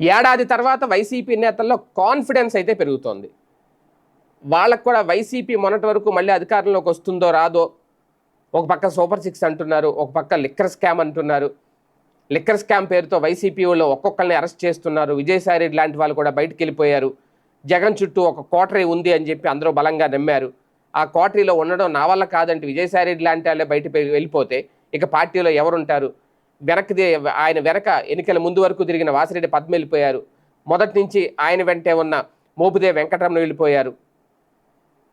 ఏడాది తర్వాత వైసీపీ నేతల్లో కాన్ఫిడెన్స్ అయితే పెరుగుతోంది. వాళ్ళకు కూడా వైసీపీ మొన్నటి వరకు మళ్ళీ అధికారంలోకి వస్తుందో రాదో ఒక పక్క సూపర్ సిక్స్ అంటున్నారు ఒక పక్క లిక్కర్ స్కామ్ అంటున్నారు. లిక్కర్ స్కామ్ పేరుతో వైసీపీ వాళ్ళు ఒక్కొక్కరిని అరెస్ట్ చేస్తున్నారు. విజయసాయి రెడ్డి లాంటి వాళ్ళు కూడా బయటకు వెళ్ళిపోయారు. జగన్ చుట్టూ ఒక కోటరీ ఉంది అని చెప్పి అందరూ బలంగా నమ్మారు. ఆ కోటరీలో ఉండడం నా వల్ల కాదంటే విజయసాయి రెడ్డి లాంటి వాళ్ళే బయట వెళ్ళిపోతే ఇక పార్టీలో ఎవరుంటారు? వెనక్కి ఆయన వెనక ఎన్నికల ముందు వరకు తిరిగిన వాసిరెడ్డి పద్మ వెళ్ళిపోయారు మొదటి నుంచి ఆయన వెంటే ఉన్న మోపుదే వెంకటరమణ వెళ్ళిపోయారు.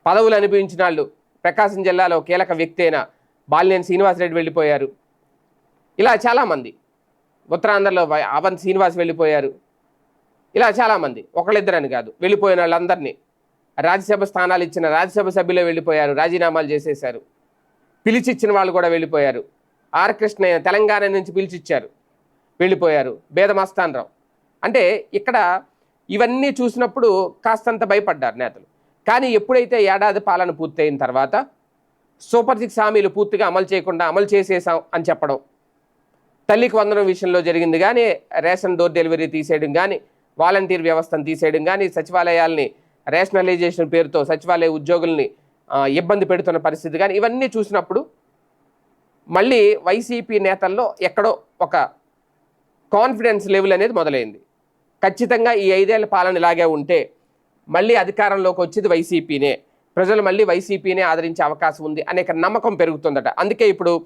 పదవులు అనుభవించిన వాళ్ళు ప్రకాశం జిల్లాలో కీలక వ్యక్తి అయిన బాలినేని శ్రీనివాసరెడ్డి వెళ్ళిపోయారు. ఇలా చాలామంది. ఉత్తరాంధ్రలో వై- అవన్ శ్రీనివాస్ వెళ్ళిపోయారు. ఇలా చాలామంది. ఒకళ్ళిద్దరని కాదు. వెళ్ళిపోయిన వాళ్ళందరినీ రాజ్యసభ స్థానాలు ఇచ్చిన రాజ్యసభ సభ్యులే వెళ్ళిపోయారు. రాజీనామాలు చేసేశారు. పిలిచిచ్చిన వాళ్ళు కూడా వెళ్ళిపోయారు. ఆర్ కృష్ణయ్య తెలంగాణ నుంచి పిలిచిచ్చారు. వెళ్ళిపోయారు. బేదమస్తానరావు అంటే ఇక్కడ ఇవన్నీ చూసినప్పుడు కాస్తంత భయపడ్డారు నేతలు. కానీ ఎప్పుడైతే ఏడాది పాలన పూర్తయిన తర్వాత సూపర్ సిక్స్ హామీలు పూర్తిగా అమలు చేయకుండా అమలు చేసేసాం అని చెప్పడం. తల్లికి వందనం విషయంలో జరిగింది కానీ రేషన్ డోర్ డెలివరీ తీసేయడం కానీ వాలంటీర్ వ్యవస్థను తీసేయడం కానీ సచివాలయాల్ని రేషనలైజేషన్ పేరుతో సచివాలయ ఉద్యోగుల్ని ఇబ్బంది పెడుతున్న పరిస్థితి కానీ ఇవన్నీ చూసినప్పుడు మళ్ళీ వైసీపీ నేతల్లో ఎక్కడో ఒక కాన్ఫిడెన్స్ లెవెల్ అనేది మొదలైంది. ఖచ్చితంగా ఈ ఐదేళ్ళ పాలన ఇలాగే ఉంటే మళ్ళీ అధికారంలోకి వచ్చేది వైసీపీనే. ప్రజలు మళ్ళీ వైసీపీనే ఆదరించే అవకాశం ఉంది అనేక నమ్మకం పెరుగుతుందట. అందుకే ఇప్పుడు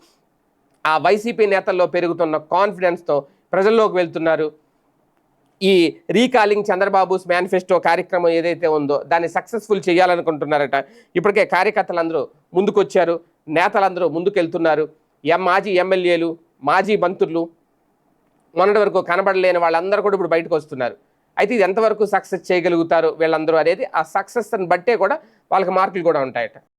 ఆ వైసీపీ నేతల్లో పెరుగుతున్న కాన్ఫిడెన్స్తో ప్రజల్లోకి వెళ్తున్నారు. ఈ రీకాలింగ్ చంద్రబాబుస్ మేనిఫెస్టో కార్యక్రమం ఏదైతే ఉందో దాన్ని సక్సెస్ఫుల్ చేయాలనుకుంటున్నారట. ఇప్పటికే కార్యకర్తలందరూ ముందుకొచ్చారు. నేతలందరూ ముందుకెళ్తున్నారు. మాజీ ఎమ్మెల్యేలు మాజీ మంత్రులు మొన్నటి వరకు కనబడలేని వాళ్ళందరూ కూడా ఇప్పుడు బయటకు వస్తున్నారు. అయితే ఇది ఎంతవరకు సక్సెస్ చేయగలుగుతారు వీళ్ళందరూ అనేది ఆ సక్సెస్ని బట్టే కూడా వాళ్ళకి మార్కులు కూడా ఉంటాయట.